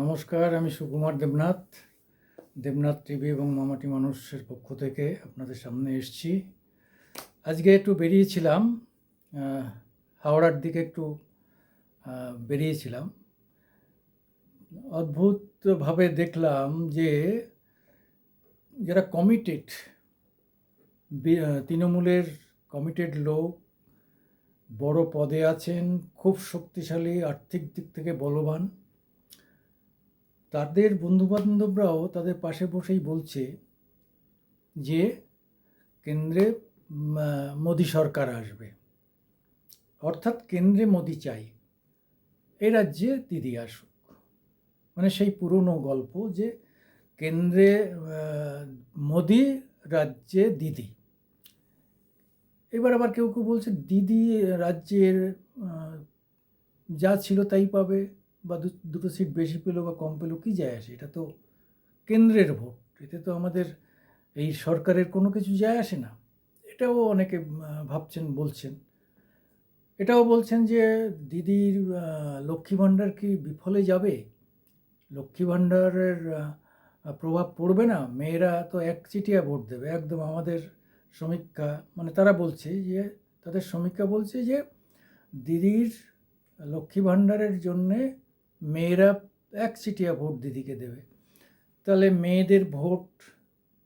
নমস্কার, আমি সুকুমার দেবনাথ দেবনাথ টিভি এবং মামাটি মানুষের পক্ষ থেকে আপনাদের সামনে এসেছি। আজকে একটু বেরিয়েছিলাম হাওড়ার দিকে একটু বেরিয়েছিলাম। অদ্ভুতভাবে দেখলাম যে যারা কমিটেড তৃণমূলের কমিটেড লোক, বড় পদে আছেন, খুব শক্তিশালী, আর্থিক দিক থেকে বলবান তাদের বন্ধুবান্ধবরাও তাদের পাশে বসেই বলছে যে, কেন্দ্রে মোদি সরকার আসবে। অর্থাৎ কেন্দ্রে মোদি চাই। এই রাজ্যে দিদি আসুক। মানে সেই পুরনো গল্প যে, কেন্দ্রে মোদি, রাজ্যে দিদি। এবার আবার কেউ কেউ বলছে, দিদি রাজ্যের যা ছিল তাই পাবে। বা দুটো সিট বেশি পেল বা কম পেল কী যায় আসে? এটা তো কেন্দ্রের ভোট, এতে তো আমাদের এই সরকারের কোনো কিছু যায় আসে না। এটাও অনেকে ভাবছেন, বলছেন। এটাও বলছেন যে দিদির লক্ষ্মী ভাণ্ডার কি বিফলে যাবে? লক্ষ্মী ভাণ্ডারের প্রভাব পড়বে না? মেয়েরা তো একচিটিয়া ভোট দেবে, একদম আমাদের সমীক্ষা মানে তারা বলছে যে, তাদের সমীক্ষা বলছে যে দিদির লক্ষ্মী ভাণ্ডারের জন্যে মেয়েরা এক একচিটিয়া ভোট দিদিকে দেবে। তাহলে মেয়েদের ভোট,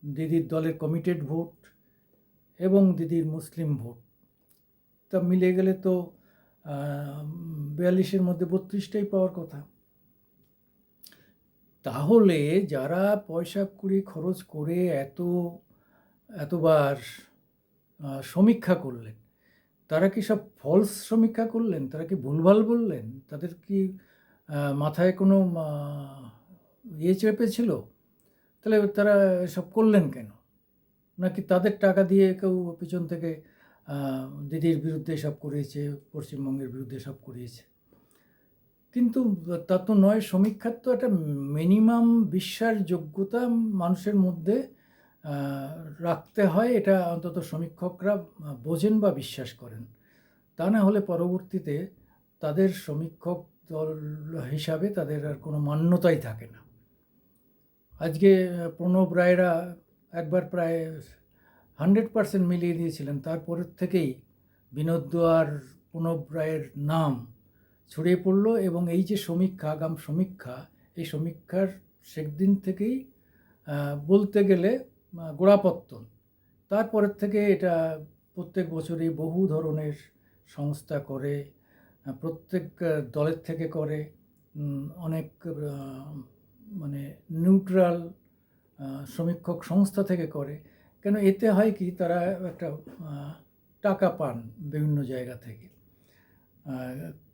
দিদির দলের কমিটেড ভোট এবং দিদির মুসলিম ভোট। তা মিলে গেলে তো বিয়াল্লিশের মধ্যে বত্রিশটাই পাওয়ার কথা। তাহলে যারা পয়সা কুড়ি খরচ করে এত, এতবার সমীক্ষা করলেন, তারা কি সব ফলস সমীক্ষা করলেন? তারা কি ভুলভাল বললেন? তাদের কি মাথায় কোনো ইয়ে চেপেছিল তাহলে তারা সব করলেন কেন? নাকি তাদের টাকা দিয়ে কেউ পিছন থেকে দিদির বিরুদ্ধে সব করিয়েছে পশ্চিমবঙ্গের বিরুদ্ধে সব করিয়েছে কিন্তু তা তো নয়, সমীক্ষার তো একটা মিনিমাম বিশ্বাসযোগ্যতা মানুষের মধ্যে রাখতে হয়। এটা অন্তত সমীক্ষকরা বোঝেন বা বিশ্বাস করেন। তা না হলে পরবর্তীতে তাদের সমীক্ষক দল হিসাবে তাদের আর কোনো মান্যতাই থাকে না। আজকে প্রণব রায়রা একবার প্রায় হান্ড্রেড পার্সেন্ট মিলিয়ে দিয়েছিলেন। তারপরের থেকেই বিনোদ আর প্রণব রায়ের নাম ছড়িয়ে পড়ল এবং এই যে সমীক্ষা, আগাম সমীক্ষা, এই সমীক্ষার সেদিন থেকেই বলতে গেলে গোড়াপত্তন। তারপরের থেকে এটা প্রত্যেক বছরই বহু ধরনের সংস্থা করে প্রত্যেক দলের থেকে করে অনেক মানে নিউট্রাল সমীক্ষক সংস্থা থেকে করে। কেন এতে হয় কি, তারা একটা টাকা পান বিভিন্ন জায়গা থেকে।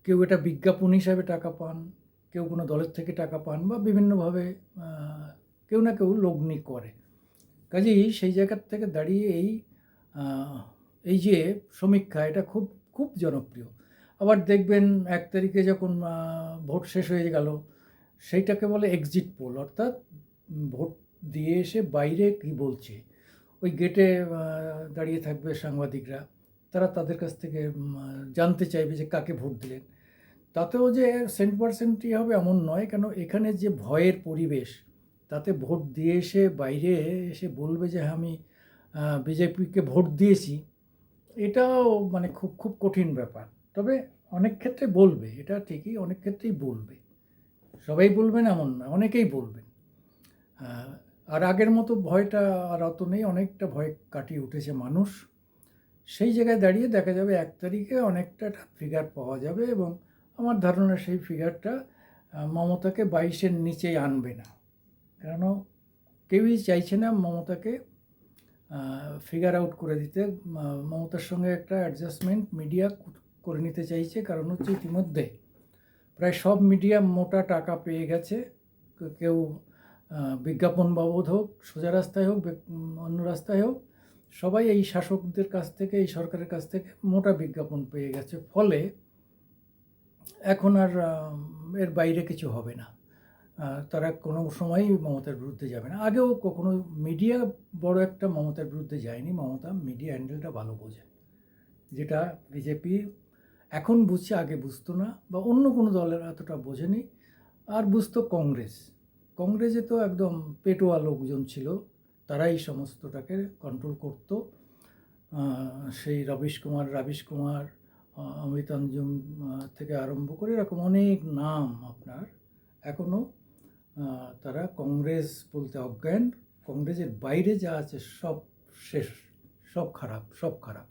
কেউ এটা বিজ্ঞাপন হিসাবে টাকা পান, কেউ কোনো দলের থেকে টাকা পান বা বিভিন্নভাবে কেউ না কেউ লগ্নি করে। কাজেই সেই জায়গার থেকে দাঁড়িয়ে এই এই যে সমীক্ষা, এটা খুব খুব জনপ্রিয়। আবার দেখবেন এক তারিখে যখন ভোট শেষ হয়ে গেল, সেইটাকে বলে এক্সিট পোল অর্থাৎ ভোট দিয়ে এসে বাইরে কী বলছে? ওই গেটে দাঁড়িয়ে থাকবে সাংবাদিকরা, তারা তাদের কাছ থেকে জানতে চাইবে যে কাকে ভোট দিলেন। তাতেও যে সেন্ট পার্সেন্টই হবে এমন নয়, কেন এখানে যে ভয়ের পরিবেশ, তাতে ভোট দিয়ে এসে বাইরে এসে বলবে যে হ্যাঁ আমি বিজেপিকে ভোট দিয়েছি, এটাও মানে খুব খুব কঠিন ব্যাপার। তবে অনেক ক্ষেত্রে বলবে, এটা ঠিকই, অনেক ক্ষেত্রেই বলবে। সবাই বলবেন এমন না, অনেকেই বলবেন। আর আগের মতো ভয়টা আর অত নেই, অনেকটা ভয় কাটিয়ে উঠেছে মানুষ। সেই জায়গায় দাঁড়িয়ে দেখা যাবে এক তারিখে অনেকটা ফিগার পাওয়া যাবে এবং আমার ধারণা সেই ফিগারটা মমতাকে বাইশের নিচেই আনবে না। কেন? কেউই চাইছে না মমতাকে ফিগার আউট করে দিতে। মমতার সঙ্গে একটা অ্যাডজাস্টমেন্ট মিডিয়া করে নিতে চাইছে, কারণ হচ্ছে ইতিমধ্যে প্রায় সব মিডিয়া মোটা টাকা পেয়ে গেছে। কেউ বিজ্ঞাপন বাবদ হোক, সোজা রাস্তায় হোক অন্য রাস্তায় হোক, সবাই এই শাসকদের কাছ থেকে, এই সরকারের কাছ থেকে মোটা বিজ্ঞাপন পেয়ে গেছে। ফলে এখন আর এর বাইরে কিছু হবে না। তারা কোনো সময়ই মমতার বিরুদ্ধে যাবে না। আগেও কখনো মিডিয়া বড় একটা মমতার বিরুদ্ধে যায়নি। মমতা মিডিয়া হ্যান্ডেলটা ভালো বোঝে। যেটা বিজেপি এখন বুঝছে আগে বুঝতো না বা অন্য কোনো দলের এতটা বোঝেনি। আর বুঝতো কংগ্রেস। কংগ্রেসে তো একদম পেটোয়া লোকজন ছিল তারাই সমস্তটাকে কন্ট্রোল করতো। সেই রবিশ কুমার রাবিশ কুমার আহ, অমিত অঞ্জুম আহ, থেকে আরম্ভ করে এরকম অনেক নাম আপনার এখনও তারা কংগ্রেস বলতে অজ্ঞান। কংগ্রেসের বাইরে যা আছে সব শেষ সব খারাপ সব খারাপ।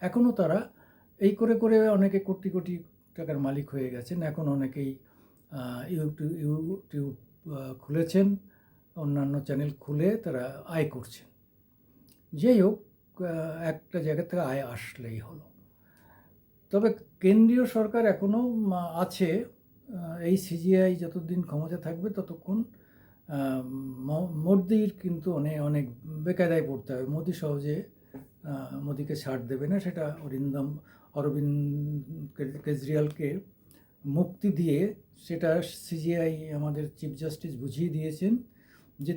এখনও তারা এই করে করে অনেকে কোটি কোটি টাকার মালিক হয়ে গেছেন। এখন অনেকেই ইউটিউব ইউটিউব খুলেছেন, অন্যান্য চ্যানেল খুলে তারা আয় করছেন। যাই হোক একটা জায়গা থেকে আয় আসলেই হলো। তবে কেন্দ্রীয় সরকার এখনও আছে এই সিজিআই যতদিন ক্ষমতা থাকবে ততক্ষণ মোদির কিন্তু অনেক অনেক বেকায়দায় পড়তে হবে। মোদি সহজে মোদিকে ছাড় দেবে না, সেটা অরিন্দম অরবিন্দ কেজরিওয়ালকে মুক্তি দিয়ে সেটা সিজিআই আমাদের চিফ জাস্টিস বুঝিয়ে দিয়েছেন যে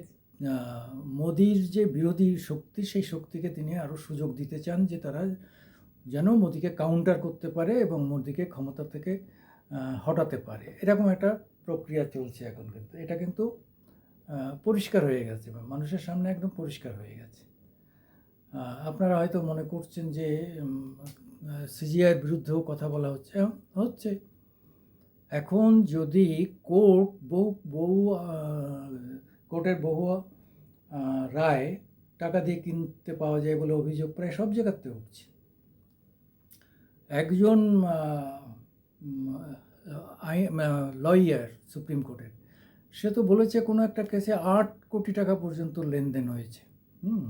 মোদির যে বিরোধী শক্তি, সেই শক্তিকে তিনি আরও সুযোগ দিতে চান যে তারা যেন মোদিকে কাউন্টার করতে পারে এবং মোদিকে ক্ষমতা থেকে হটাতে পারে। এরকম একটা প্রক্রিয়া চলছে এখন কিন্তু। এটা কিন্তু পরিষ্কার হয়ে গেছে, মানুষের সামনে একদম পরিষ্কার হয়ে গেছে। আপনারা হয়তো মনে করছেন যে সিজিআইয়ের বিরুদ্ধেও কথা বলা হচ্ছে। হচ্ছে, এখন যদি কোর্ট বহু বহু কোর্টের বহু রায় টাকা দিয়ে কিনতে পাওয়া যায় বলে অভিযোগ প্রায় সব জায়গাতে উঠছে। একজন লয়ার সুপ্রিম কোর্টের, সে তো বলেছে কোনো একটা কেসে আট কোটি টাকা পর্যন্ত লেনদেন হয়েছে। হুম।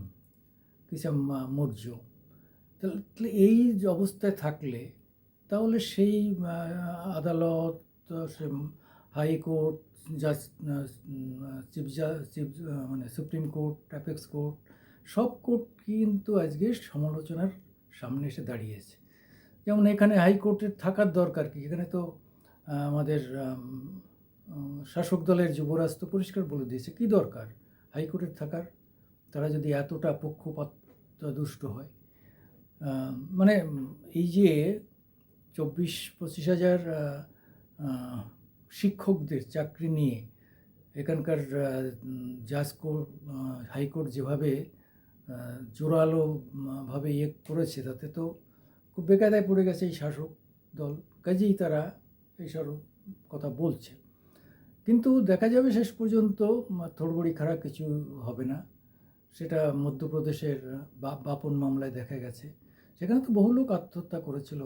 কিসব মৌর্য। তাহলে এই অবস্থায় থাকলে, তাহলে সেই আদালত, সে হাইকোর্ট জাজ চিফ চিফ মানে সুপ্রিম কোর্ট, অ্যাপেক্স কোর্ট, সব কোর্ট কিন্তু আজকে সমালোচনার সামনে এসে দাঁড়িয়েছে। যেমন এখানে হাইকোর্টের থাকার দরকার কি? এখানে তো আমাদের শাসক দলের যুবরাজ তো পরিষ্কার বলে দিয়েছে। কি দরকার হাইকোর্টের থাকার? তারা যদি এতটা পক্ষপাত দুষ্ট হয়। মানে এই যে চব্বিশ পঁচিশ হাজার শিক্ষকদের চাকরি নিয়ে এখানকার জাজ কোর্ট হাইকোর্ট যেভাবে আহ, জোরালো ভাবে ইয়ে করেছে তাতে তো খুব বেকায়দায় পড়ে গেছে এই শাসক দল। কাজেই তারা এইসব কথা বলছে। কিন্তু দেখা যাবে শেষ পর্যন্ত থোড়বড়ি খারাপ কিছু হবে না। সেটা মধ্যপ্রদেশের বাপন মামলায় দেখা গেছে। সেখানে তো বহু লোক আত্মহত্যা করেছিল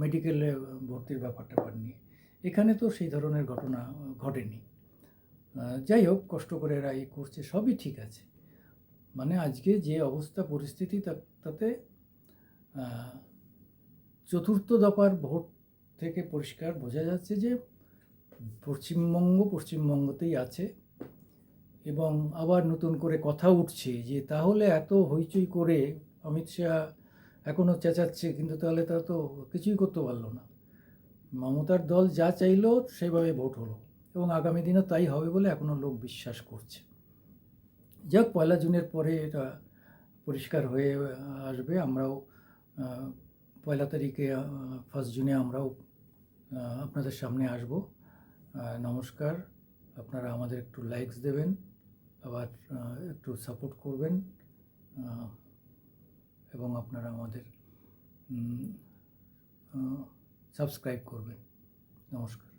মেডিকেলে ভর্তির ব্যাপারটা ব্যাপার নিয়ে। এখানে তো সেই ধরনের ঘটনা ঘটেনি। যাই হোক, কষ্ট করে এরা এই করছে, সবই ঠিক আছে। মানে আজকে যে অবস্থা, পরিস্থিতি তাতে চতুর্থ দফার ভোট থেকে পরিষ্কার বোঝা যাচ্ছে যে পশ্চিমবঙ্গ পশ্চিমবঙ্গতেই আছে। এবং আবার নতুন করে কথা উঠছে যে, তাহলে এত হইচই করে অমিত শাহ এখনও চেঁচাচ্ছে, কিন্তু তাহলে তা তো কিছুই করতে পারল না। মমতার দল যা চাইলো সেভাবে ভোট হলো এবং আগামী দিনে তাই হবে বলে এখনও লোক বিশ্বাস করছে। যাক, পয়লা জুনের পরে এটা পরিষ্কার হয়ে আসবে। আমরাও পয়লা তারিখে ফার্স্ট জুনে আমরাও আপনাদের সামনে আসব। নমস্কার। আপনারা আমাদের একটু লাইকস দেবেন। আবার একটু সাপোর্ট করবেন এবং আপনারা আমাদের সাবস্ক্রাইব করবেন। নমস্কার।